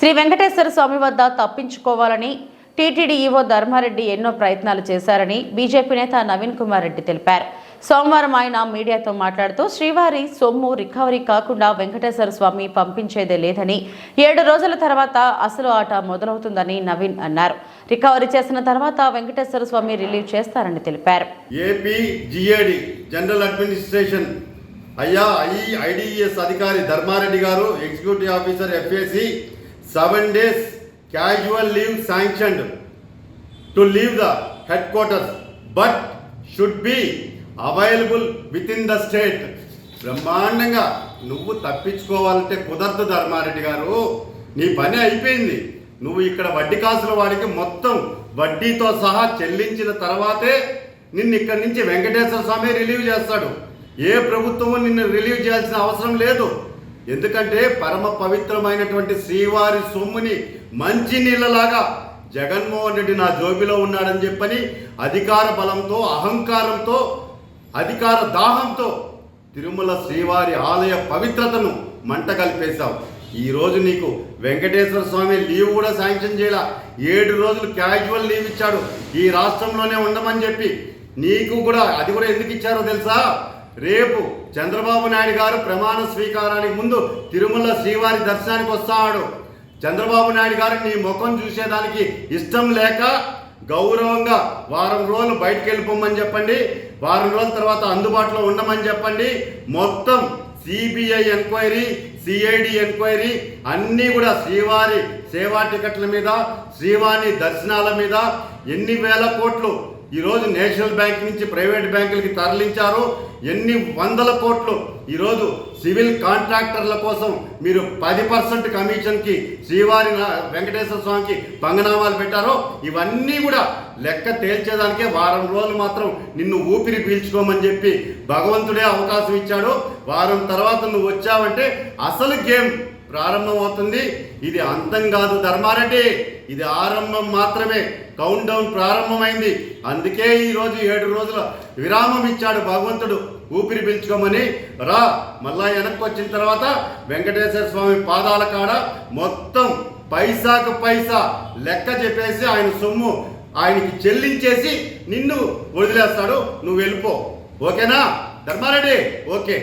శ్రీ వెంకటేశ్వర స్వామి వద్ద తప్పించుకోవాలని TTD EO Dharmareddy ఎన్నో ప్రయత్నాలు చేశారని బీజేపీ నేత నవీన్ కుమార్ రెడ్డి తెలిపారు. సోమవారం ఆయన మీడియాతో మాట్లాడుతూ శ్రీవారి సొమ్ము రికవరీ కాకుండా వెంకటేశ్వర స్వామి పంపించేదే లేదని ఏడు రోజుల తర్వాత అసలు ఆట మొదలవుతుందని నవీన్ అన్నారు. రికవరీ చేసిన తర్వాత వెంకటేశ్వర స్వామి రిలీవ్ చేస్తారని తెలిపారు. ఏపీ జిఏడి జనరల్ అడ్మినిస్ట్రేషన్ అయ్యా ఐడిఎస్ అధికారి ధర్మారెడ్డి గారు executive officer FAC seven days casual leave sanctioned to leave the headquarters but should be available within the state బ్రహ్మాండంగా నువ్వు తప్పించుకోవాలంటే కుదరదు ధర్మారెడ్డి గారు. నీ పని అయిపోయింది. నువ్వు ఇక్కడ వడ్డీ కాసుల వాడికి మొత్తం వడ్డీతో సహా చెల్లించిన తర్వాతే నిన్ను ఇక్కడి నుంచి వెంకటేశ్వర స్వామి రిలీవ్ చేస్తాడు. ఏ ప్రభుత్వము నిన్ను రిలీవ్ చేయాల్సిన అవసరం లేదు. ఎందుకంటే పరమ పవిత్రమైనటువంటి శ్రీవారి సొమ్ముని మంచి నీళ్ళలాగా జగన్మోహన్ రెడ్డి నా జోబిలో ఉన్నాడని చెప్పని అధికార బలంతో అహంకారంతో అధికార దాహంతో తిరుమల శ్రీవారి ఆలయ పవిత్రతను మంట కలిపేశావు. ఈరోజు నీకు వెంకటేశ్వర స్వామి లీవ్ కూడా శాంక్షన్ చేయాల? ఏడు రోజులు క్యాజువల్ లీవ్ ఇచ్చాడు. ఈ రాష్ట్రంలోనే ఉండమని చెప్పి నీకు కూడా అది కూడా ఎందుకు ఇచ్చారో తెలుసా? రేపు చంద్రబాబు నాయుడు గారు ప్రమాణ స్వీకారానికి ముందు తిరుమల శ్రీవారి దర్శనానికి వస్తాడు. చంద్రబాబు నాయుడు గారు నీ ముఖం చూసేదానికి ఇష్టం లేక గౌరవంగా వారం రోజులు బయటకు వెళ్ళిపోమని చెప్పండి. వారం రోజుల తర్వాత అందుబాటులో ఉండమని చెప్పండి. మొత్తం సిబిఐ ఎంక్వైరీ సిఐడి ఎంక్వైరీ అన్నీ కూడా శ్రీవారి సేవా టికెట్ల మీద శ్రీవారి దర్శనాల మీద ఎన్ని వేల కోట్లు ఈరోజు నేషనల్ బ్యాంక్ నుంచి ప్రైవేట్ బ్యాంకులకి తరలించారు. ఎన్ని వందల కోట్లు. ఈరోజు సివిల్ కాంట్రాక్టర్ల కోసం మీరు పది పర్సెంట్ కమిషన్కి శ్రీవారి వెంకటేశ్వర స్వామికి పంగనామాలు పెట్టారో. ఇవన్నీ కూడా లెక్క తేల్చేదానికే వారం రోజులు మాత్రం నిన్ను ఊపిరి పీల్చుకోమని చెప్పి భగవంతుడే అవకాశం ఇచ్చాడు. వారం తర్వాత నువ్వు వచ్చావంటే అసలు గేమ్ ప్రారంభం అవుతుంది ఇది అంతం కాదు ధర్మారెడ్డి. ఇది ఆరంభం మాత్రమే. కౌంట్ డౌన్ ప్రారంభమైంది. అందుకే ఈరోజు ఏడు రోజుల విరామం ఇచ్చాడు భగవంతుడు. ఊపిరి పీల్చుకోమని. రా మళ్ళా వెనక్కి వచ్చిన తర్వాత వెంకటేశ్వర స్వామి పాదాల కాడ మొత్తం పైసాకు పైసా లెక్క చెప్పేసి ఆయన సొమ్ము ఆయనకి చెల్లించేసి నిన్ను వదిలేస్తాడు. నువ్వు వెళ్ళిపో. ఓకేనా? ధర్మారెడ్డి? ఓకే.